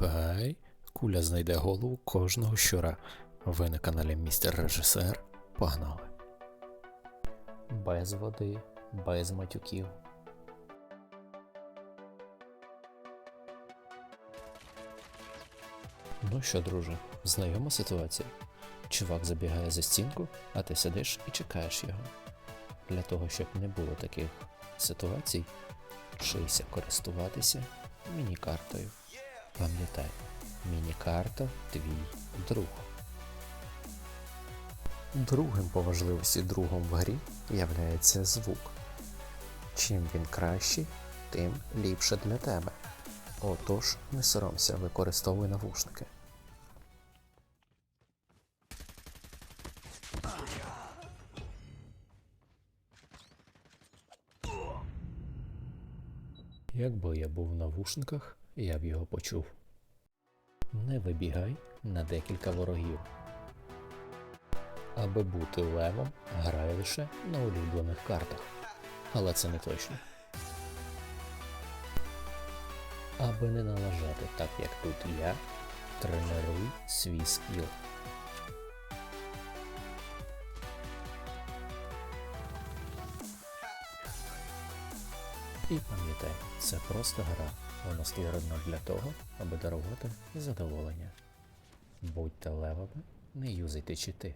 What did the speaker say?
Хай куля знайде голову кожного щура. Ви на каналі Містер Режисер. Погнали. Без води, без матюків. Ну що, друже, знайома ситуація? Чувак забігає за стінку, а ти сидиш і чекаєш його. Для того, щоб не було таких ситуацій, вчися користуватися міні-картою. Пам'ятай, міні-карта твій друг. Другим по важливості другом в грі являється звук. Чим він кращий, тим ліпше для тебе. Отож, не соромся, використовуй навушники. Якби я був в навушниках, я б його почув. Не вибігай на декілька ворогів. Аби бути левом, грай лише на улюблених картах. Але це не точно. Аби не налажати так, як тут я, тренуй свій скіл. І пам'ятай, це просто гра. Вона створена для того, аби дарувати задоволення. Будьте левами, не юзайте чити.